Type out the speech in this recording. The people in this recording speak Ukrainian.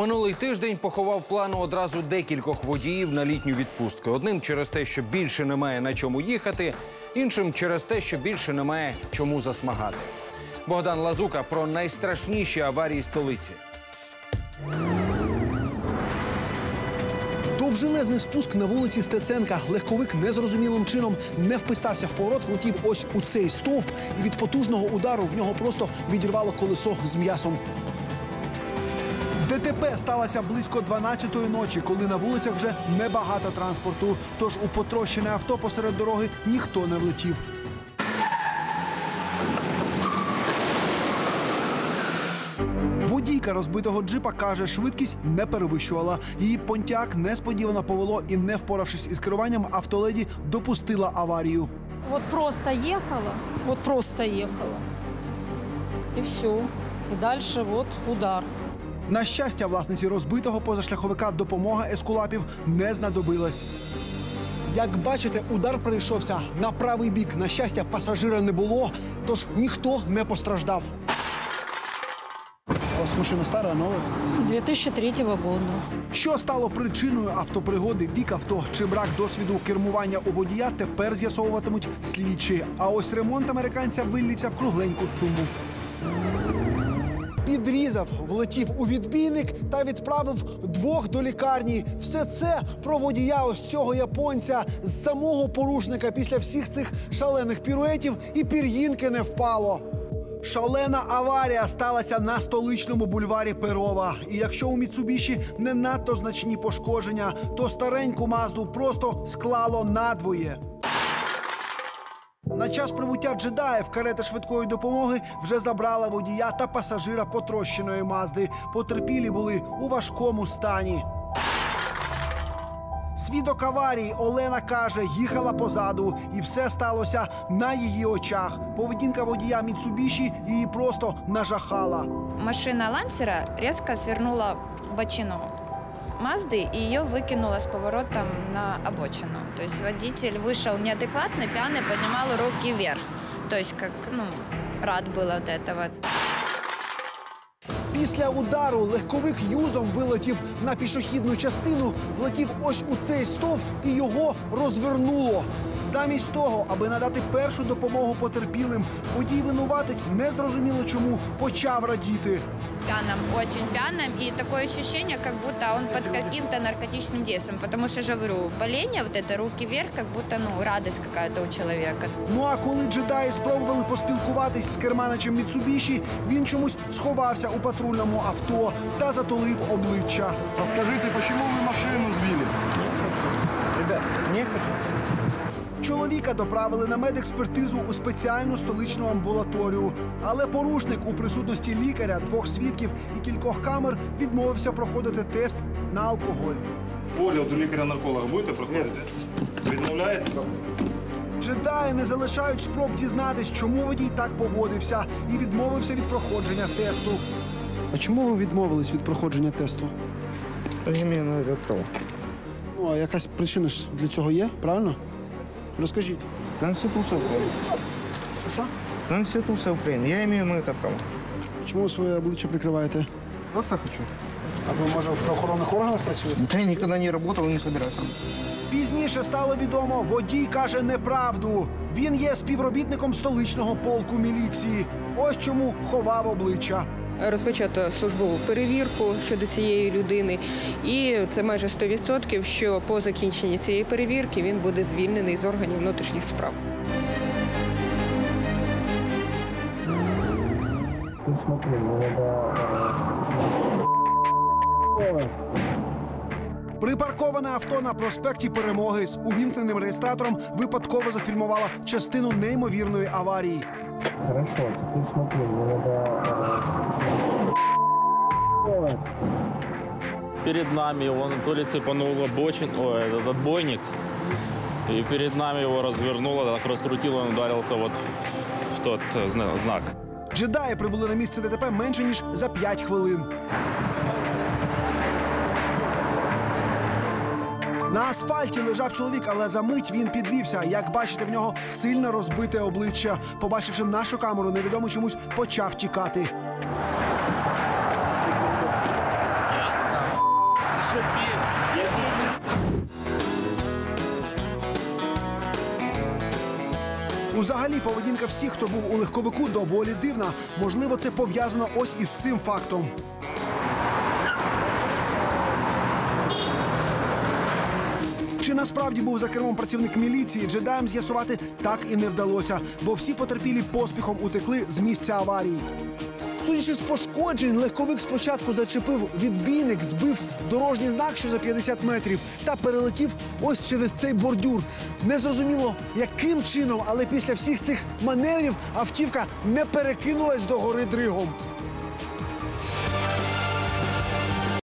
Минулий тиждень поховав плану одразу декількох водіїв на літню відпустку. Одним через те, що більше немає на чому їхати, іншим через те, що більше немає чому засмагати. Богдан Лазука про найстрашніші аварії столиці. Довжелезний спуск на вулиці Стеценка. Легковик незрозумілим чином не вписався в поворот, влетів ось у цей стовп, і від потужного удару в нього просто відірвало колесо з м'ясом. ДТП сталося близько 12-ї ночі, коли на вулицях вже небагато транспорту. Тож у потрощене авто посеред дороги ніхто не влетів. Водійка розбитого джипа каже, швидкість не перевищувала. Її понтяк несподівано повело і, не впоравшись із керуванням, автоледі допустила аварію. Вот просто ехала, вот просто ехала. И все. И дальше вот удар. На щастя, власниці розбитого позашляховика допомога ескулапів не знадобилась. Як бачите, удар прийшовся на правий бік. На щастя, пасажира не було, тож ніхто не постраждав. У вас машина стара, нова? 2003 года. Що стало причиною автопригоди вік авто чи брак досвіду кермування у водія тепер з'ясовуватимуть слідчі. А ось ремонт американця вилліться в кругленьку суму. Підрізав, влетів у відбійник та відправив двох до лікарні. Все це про водія ось цього японця з самого порушника після всіх цих шалених піруетів і пір'їнки не впало. Шалена аварія сталася на столичному бульварі Перова. І якщо у Міцубіші не надто значні пошкодження, то стареньку мазду просто склало надвоє. На час прибуття джедаїв карета швидкої допомоги вже забрала водія та пасажира потрощеної мазди. Потерпілі були у важкому стані. Свідок аварії Олена каже, їхала позаду, і все сталося на її очах. Поведінка водія Міцубіші її просто нажахала. Машина Лансера резко свернула в Мазды и ее выкинула с поворотом на обочину. То есть водитель вышел неадекватно, пьяный, поднимал руки вверх. То есть как, ну, рад был от этого. Після удару легковик юзом вилетів на пішохідну частину, влетів ось у цей стовп і його розвернуло. Замість того, аби надати першу допомогу потерпілим, водій винуватець незрозуміло чому почав радіти. Пьяным, очень пьяным. И такое ощущение, как будто он под каким-то наркотичным действием. Потому что, же говорю, боление, вот это руки вверх, как будто, ну, радость какая-то у человека. Ну а коли джедаї спробували поспілкуватись з керманичем Міцубіші, він чомусь сховався у патрульному авто та затулив обличчя. Расскажите, почему вы машину сбили? Ребят, не хочу. Чоловіка доправили на медекспертизу у спеціальну столичну амбулаторію. Але порушник у присутності лікаря, двох свідків і кількох камер відмовився проходити тест на алкоголь. Огляд у лікаря-нарколога будете проходити? Відмовляєте? Джедаї не залишають спроб дізнатись, чому водій так поводився, і відмовився від проходження тесту. А чому ви відмовились від проходження тесту? Не имею на. Ну, а якась причина ж для цього є, правильно? Розкажіть. Конституция Украины. Що що? Конституция Украины. Я имею на это право. А Чому ви своє обличчя прикриваєте? Просто хочу. А ви, може, в правоохоронних органах працюєте? Да я никогда не работал и не собираюсь. Пізніше стало відомо, водій каже неправду. Він є співробітником столичного полку міліції. Ось чому ховав обличчя. Розпочато службову перевірку щодо цієї людини, і це майже 100%, що по закінченні цієї перевірки він буде звільнений з органів внутрішніх справ. Припарковане авто на проспекті Перемоги з увімкненим реєстратором випадково зафільмувало частину неймовірної аварії. Перед нами он то ли цепанул обочин, о, этот отбойник, и перед нами его развернуло, так раскрутило, он ударился вот в тот э, знак. Джедаї прибули на місце ДТП менше ніж за 5 хвилин. На асфальті лежав чоловік, але за мить він підвівся. Як бачите, в нього сильно розбите обличчя. Побачивши нашу камеру, невідомо чомусь почав тікати. Узагалі, поведінка всіх, хто був у легковику, доволі дивна. Можливо, це пов'язано ось із цим фактом. Чи насправді був за кермом працівник міліції, джедаєм з'ясувати так і не вдалося, бо всі потерпілі поспіхом утекли з місця аварії. Судячи з пошкоджень, легковик спочатку зачепив відбійник, збив дорожній знак, що за 50 метрів, та перелетів ось через цей бордюр. Незрозуміло, яким чином, але після всіх цих маневрів автівка не перекинулась до гори дригом.